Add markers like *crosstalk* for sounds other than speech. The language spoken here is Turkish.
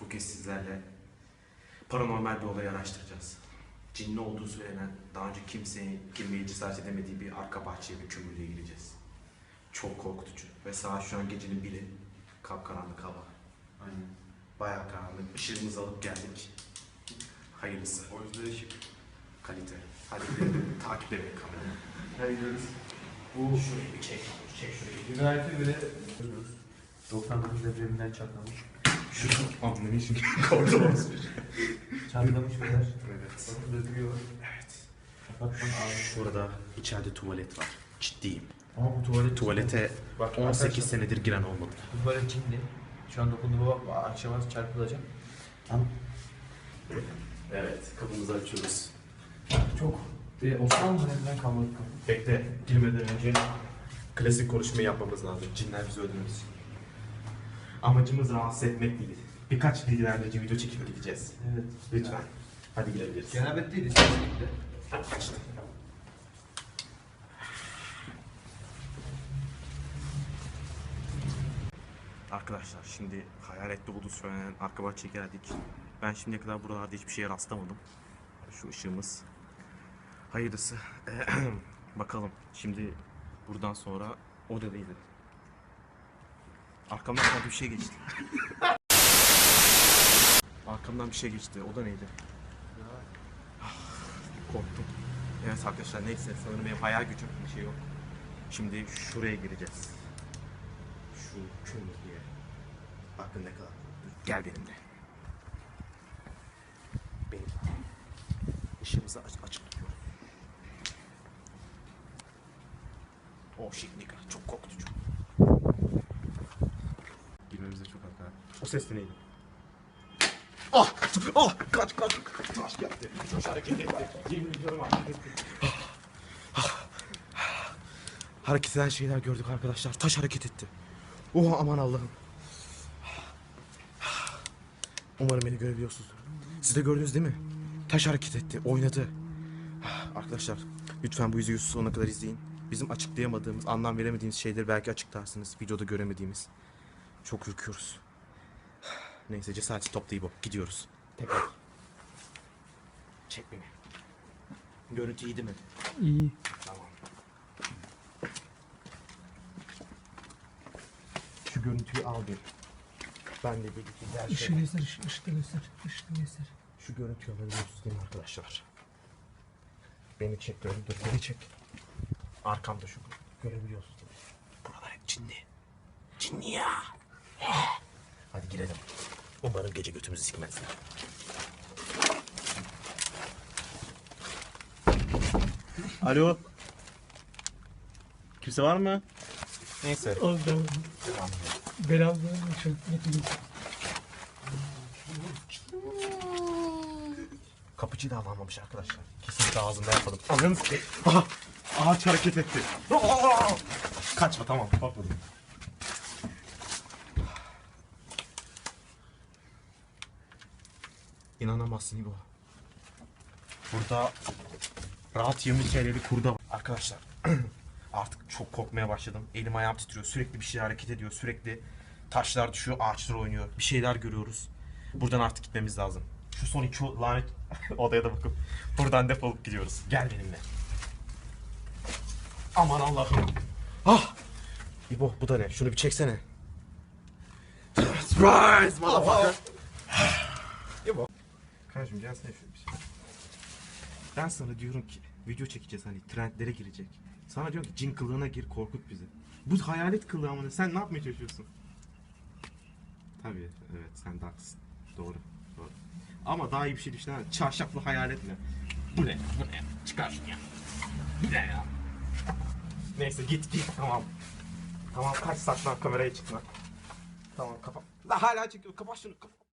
Bugün sizlerle paranormal bir olayı araştıracağız. Cinli olduğu söylenen, daha önce kimsenin girmeye cesaret edemediği bir arka bahçeye bir kömürlüğe gireceğiz. Çok korkutucu. Ve saat şu an gecenin biri. Kapkaranlık hava. Aynen. Bayağı karanlık. Işığımızı alıp geldik. Hayırlısı. O yüzden ışık. Kalite. Hadi gidelim. *laughs* Takip edelim kamerayı. Hadi gidiyoruz. Bu Şurayı bir çek. Çek şurayı. United bile 99 depreminden çatlamış. Şurayı anlamayışım. *laughs* Korktum. Çatlamış beyler. Evet. Bakın dökülüyor. Evet. Kapatman ağrı. Şurada içeride tuvalet var. Ciddiyim. Ama bu tuvalet Tuvalete Bak 18 arkadaşlar, senedir giren olmadı. Bu tuvalet kimdi? Şu an dokunduğuma bakma. Akşama çarpılacak. Tamam. Evet, kapımızı açıyoruz. Çok. Ve Osmanlı döneminden kalmadı kapı. Bekle, girmeden önce klasik konuşmayı yapmamız lazım. Cinler bizi öldürmez. Amacımız rahatsız etmek değil. Birkaç bilgilendirici video çekip gideceğiz. Evet. Lütfen. Hadi gidebiliriz. Cenabetteydi. Kesinlikle. Açtım. Arkadaşlar şimdi hayaletli olduğu söylenen arka bahçeye geldik. Ben şimdiye kadar buralarda hiçbir şeye rastlamadım. Şu ışığımız. Hayırlısı. *clears throat* Bakalım şimdi buradan sonra o da değildi. Arkamdan sanki bir şey geçti. Arkamdan bir şey geçti. O da neydi? Korktum. Evet arkadaşlar neyse sanırım benim hayal gücüm bir şey yok. Şimdi şuraya gireceğiz. Şu kömürlüğe. Bakın ne kadar. Gel benimle. Benim. Işığımızı aç açık tutuyorum. Oh nigga. Çok korkutucu. Girmemize çok az kaldı. O ses de neydi? Ah! Ah! Kaç kaç! Taş geldi. Taş hareket etti. Yemin ediyorum hareket etti. Hareket eden şeyler gördük arkadaşlar. Taş hareket etti. Oh aman Allah'ım. Umarım beni görebiliyorsunuzdur. Siz de gördünüz değil mi? Taş hareket etti, oynadı. Arkadaşlar lütfen bu yüzüğü sonuna kadar izleyin. Bizim açıklayamadığımız, anlam veremediğimiz şeyleri belki açıklarsınız. Videoda göremediğimiz. Çok ürküyoruz. Neyse cesareti toplayıp. Gidiyoruz. Tekrar. Çek beni. Görüntü iyi değil mi? İyi. Tamam. Şu görüntüyü al bir. Ben de birlikte gel Işığı şöyle. göster, ışığı, ışığı göster, ışığı göster. Şu görüntüyü alabiliyorsunuz değil mi arkadaşlar? Beni çek dur, dur beni çek. Arkamda şu görebiliyorsunuz? Buralar hep cinli. Cinli ya. Hadi girelim. Umarım gece götümüzü sikmezler. Alo. Kimse var mı? Neyse. Az daha. Şu getireyim. Kapıcı da avlanmamış arkadaşlar. Kesinlikle ağzında yapalım. Anladınız ki. Aha! Ağaç hareket etti. Aa! Kaçma tamam korkmadım. İnanamazsın İbo. Burada rahat 20 TL'lik kurda var. Arkadaşlar *clears throat* artık çok korkmaya başladım. Elim ayağım titriyor. Sürekli bir şey hareket ediyor. Sürekli taşlar düşüyor, ağaçlar oynuyor. Bir şeyler görüyoruz. Buradan artık gitmemiz lazım. Şu son iki lanet *laughs* odaya da bakıp buradan defolup gidiyoruz. Gel benimle. Aman Allah'ım. Ah! İbo bu da ne? Şunu bir çeksene. Surprise motherfucker. Kardeşim gelsene şöyle bir şey. Ben sana diyorum ki video çekeceğiz hani trendlere girecek. Sana diyorum ki cin kılığına gir korkut bizi. Bu hayalet kılığı ama sen ne yapmaya çalışıyorsun? Tabii evet sen de haklısın. Doğru. Doğru. Ama daha iyi bir şey düşünsene. Çarşaflı hayalet mi? Bu ne? Bu ne? Çıkar şunu ya. Bu ne ya? Neyse git git tamam. Tamam kaç saklan kameraya çıkma. Tamam kapat. La hala çekiyor. Kapat şunu. Kapat.